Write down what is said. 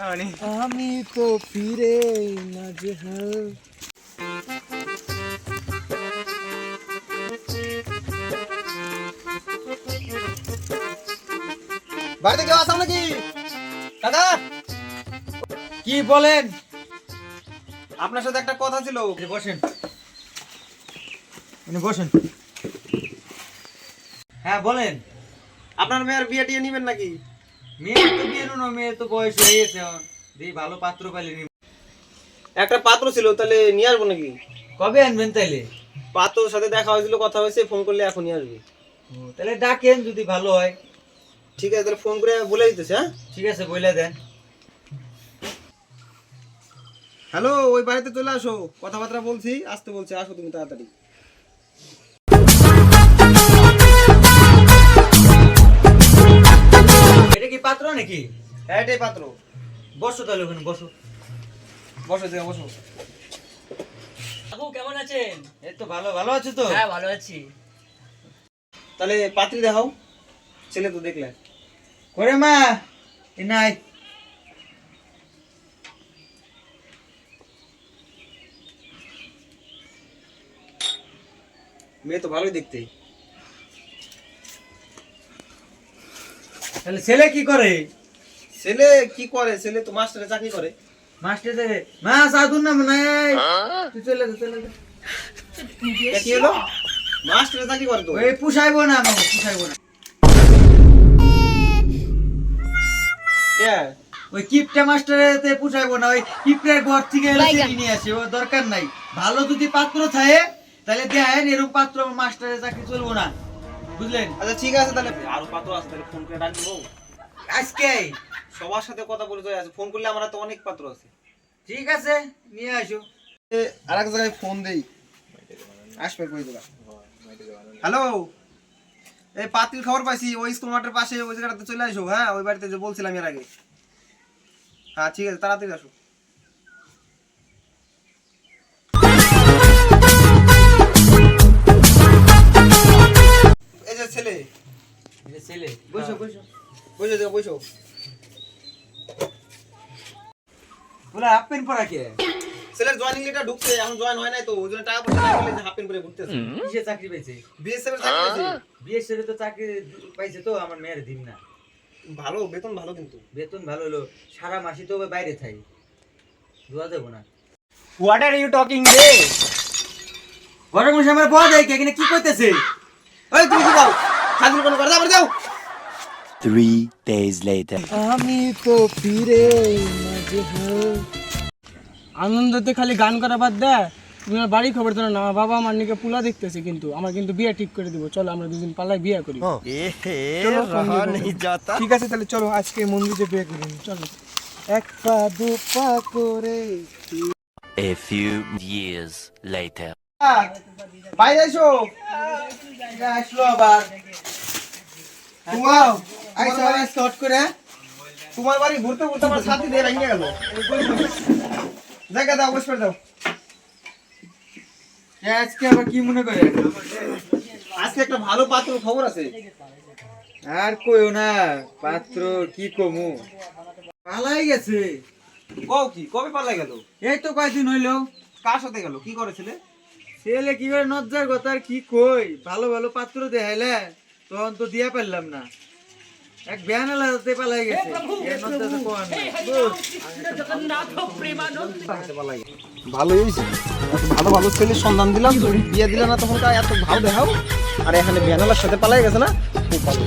আমি তো ফিরে না যে বাড়িতে কেউ আসাম নাকি? দাদা! কি বলেন? আপনার সাথে একটা কথা ছিল। বসেন। বসেন। হ্যাঁ বলেন। আপনার মেয়ের বিয়ে টিয়ে নিবেন নাকি? মেয়ে তো বিয়ে না মেয়ে তো বয়স হয়ে গেছে এখন। ভালো পাত্র পাইলে একটা পাত্র ছিল তাহলে নিয়ে আসব নাকি? কবে আনবেন তাইলে? পাত্রর সাথে দেখা হয়েছিল কথা হয়েছে ফোন করলে এখনই আসবে। ও, তাহলে ডাকেন যদি ভালো হয়। ঠিক আছে তাহলে ফোন করে বলে দিতেছে হ্যাঁ? ঠিক আছে বইলা দেন। হ্যালো ওই বাড়িতে চলে আসো। কথাবার্তা বলছি আসতে বলছে আসো তুমি তাড়াতাড়ি। নাকি হ্যাঁ এটাই পাত্র। বসো তাহলে ওখানে বসো। বসো যে বসো। কাকু কেমন আছেন? এই তো ভালো ভালো আছো তো? হ্যাঁ ভালো আছি। তাহলে পাত্রী দেখাও ছেলে তো দেখলে। করে মা এ নাই। মেয়ে তো ভালোই দেখতে। তাহলে ছেলে কি করে? ছেলে কি করে? ছেলে তো মাস্টারে চাকরি করে। মাস্টার মা সাধুর নাম নাই। তুই চলে যা চলে যা। কি হলো? মাস্টারে চাকরি করে তো। ওই পুষাইবো না পুষাইবো না। ওই কিপটা পুষাইবো না ওই কিপটার ঘর থেকে এলে চিনি নিয়ে আসে ও দরকার নাই। ভালো যদি পাত্র থাকে তাহলে দেখেন এরকম পাত্র মাস্টারের চাকরি চলবো না। বুঝলেন? আচ্ছা ঠিক আছে তাহলে। আরও পাত্র আছে তাহলে ফোন করে ডাক দেবো। আজকে। সবার সাথে কথা বলে চলে আছে ফোন করলে আমার তো অনেক পাত্র আছে। ঠিক আছে নিয়ে আসো। আর এক জায়গায় ফোন দেই। আসবে কই দিলা হ্যালো? এই পাতিল খবর পাইছি ওই স্কুল মাঠের পাশে ওই জায়গাটাতে চলে আসো হ্যাঁ? ওই বাড়িতে যে বলছিলাম এর আগে। হ্যাঁ ঠিক আছে তাড়াতাড়ি আসো। এই যে ছেলে। ছেলে। বসো বসো। বসো দেখো বসো। বলে হাফ প্যান্ট পরা কে? ছেলের জয়েনিং লেটার ঢুকছে এখন জয়েন হয় নাই তো ওই জন্য টাকা পয়সা যে হাফ প্যান্ট পরে ঘুরতেছে। কিসে চাকরি পাইছে বিএসএফ এর চাকরি পেয়েছে। বিয়ে সেরে তো চাকরি পাইছে তো আমার মেয়ের দিন না। ভালো বেতন ভালো কিন্তু। বেতন ভালো হলো সারা মাসি তো বাইরে থাই। দোয়া দেবো না। হোয়াট আর ইউ টকিং রে? ঘরের মধ্যে আমার বড় দেয় এখানে কি করতেছে? ওই তুমি কি যাও হাজির কোন করে যাও যাও Three days later. আমি তো ফিরে না যে হাল আনন্দতে খালি গান করা বাদ দেয় তুমি আমার বাড়ি খবর তো না আমার বাবা আমার নিকে পুলা দেখতেছে কিন্তু। আমার কিন্তু বিয়ে ঠিক করে দিব। চলো আমরা দুদিন পাল্লায় বিয়ে করি। চলো। ঠিক আছে তাহলে চলো আজকে মন্দিরে বিয়ে করি। চলো। এক পা দু পা করে। A few years later. বাইরে এসো। আসলো আবার। তোমার আইসো আবার শর্ট করে। তোমার বাড়ি ঘুরতে ঘুরতে আমার সাথে দিয়ে ভেঙে গেল। জায়গা দাও বসে দাও। আজকে আবার কি মনে করে? আজকে একটা ভালো পাত্র খবর আছে। আর কইও না পাত্র কি কমু? পালাই গেছে। কও কি কবে পাল্লা গেল? এই তো কয়দিন হইল। কার সাথে গেল? কি করেছিলে ছেলে কি করে নজ্জার কথা আর কি কই? ভালো ভালো পাত্র দেখাইলে তখন তো দিয়া পারলাম না। এক বিয়ানালা হাতে পালাই গেছে। ভালোই হয়েছে। ভালো ভালো ছেলের সন্ধান দিলাম বিয়ে দিলাম না তখন এত ভালো দেখাও। আর এখানে বেনালার সাথে পালাই গেছে না? খুব ভালো